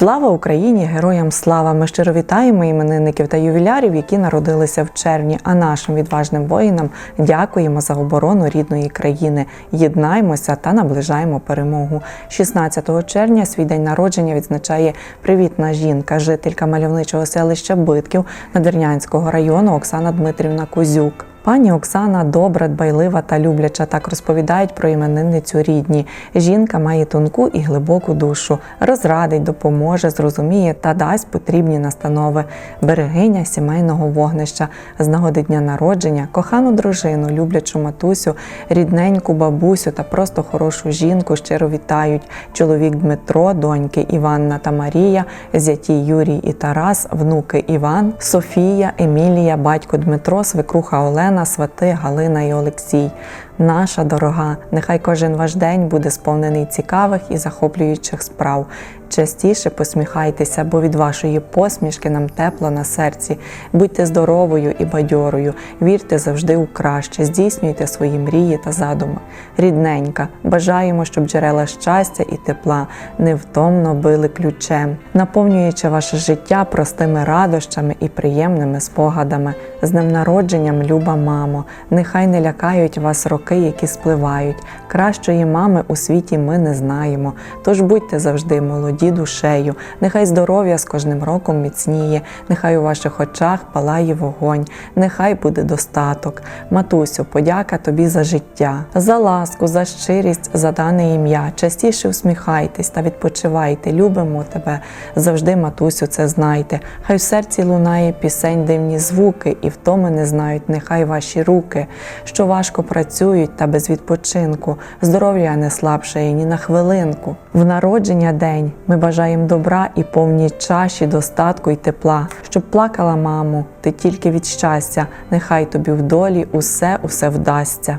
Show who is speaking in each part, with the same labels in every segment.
Speaker 1: Слава Україні! Героям слава! Ми щиро вітаємо іменинників та ювілярів, які народилися в червні. А нашим відважним воїнам дякуємо за оборону рідної країни. Єднаймося та наближаємо перемогу. 16 червня свій день народження відзначає привітна жінка, жителька мальовничого селища Битків Надвірнянського району Оксана Дмитрівна Кузюк. Пані Оксана добра, дбайлива та любляча. Так розповідають про іменинницю рідні. Жінка має тонку і глибоку душу, розрадить, допоможе, зрозуміє та дасть потрібні настанови. Берегиня сімейного вогнища з нагоди дня народження, кохану дружину, люблячу матусю, рідненьку бабусю та просто хорошу жінку щиро вітають. Чоловік Дмитро, доньки Іванна та Марія, зяті Юрій і Тарас, внуки Іван, Софія, Емілія, батько Дмитро, свекруха Олена, свати Галина і Олексій. Наша дорога, нехай кожен ваш день буде сповнений цікавих і захоплюючих справ. Частіше посміхайтеся, бо від вашої посмішки нам тепло на серці. Будьте здоровою і бадьорою, вірте завжди у краще, здійснюйте свої мрії та задуми. Рідненька, бажаємо, щоб джерела щастя і тепла невтомно били ключем, наповнюючи ваше життя простими радощами і приємними спогадами. З днем народженням, люба мамо, нехай не лякають вас роки, які спливають. Кращої мами у світі ми не знаємо. Тож будьте завжди молоді душею, нехай здоров'я з кожним роком міцніє, нехай у ваших очах палає вогонь, нехай буде достаток. Матусю, подяка тобі за життя, за ласку, за щирість, за дане ім'я. Частіше усміхайтесь та відпочивайте. Любимо тебе. Завжди, матусю, це знайте. Хай в серці лунає пісень, дивні звуки, і втоми не знають, нехай ваші руки, що важко працюють та без відпочинку. Здоров'я не слабшає ні на хвилинку. В народження день ми бажаємо добра і повні чаші, достатку і тепла, щоб плакала маму, ти тільки від щастя, нехай тобі в долі усе усе вдасться.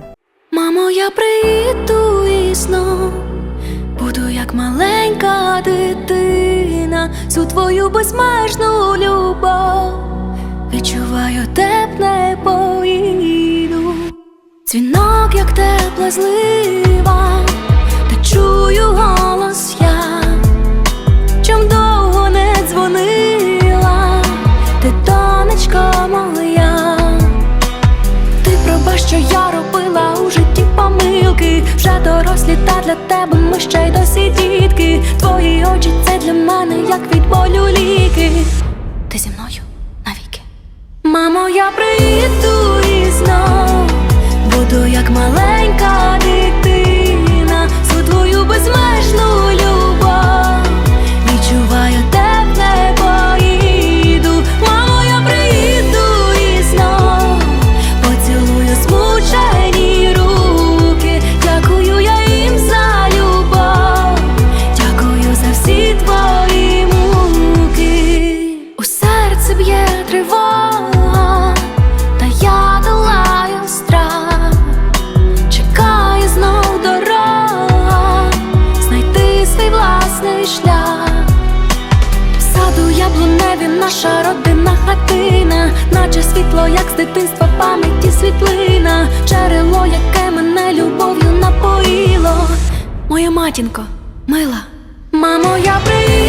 Speaker 2: Мамо, я приїду і буду як маленька дитина, всю твою безмежну любов. Відчуваю тепле поїду, дзвінок, як тепла злива, та чую Вже дорослі та для тебе ми ще й досі дітки. Твої очі це для мене, як від болю ліки. Ти зі мною навіки. Мамо, я приїду тривога, та я долаю страх. Чекає знов дорога, знайти свій власний шлях. В саду яблуневі наша родинна хатина, наче світло, як з дитинства пам'яті світлина, джерело, яке мене любов'ю напоїло. Моя матінко, мила, мамо, я приїду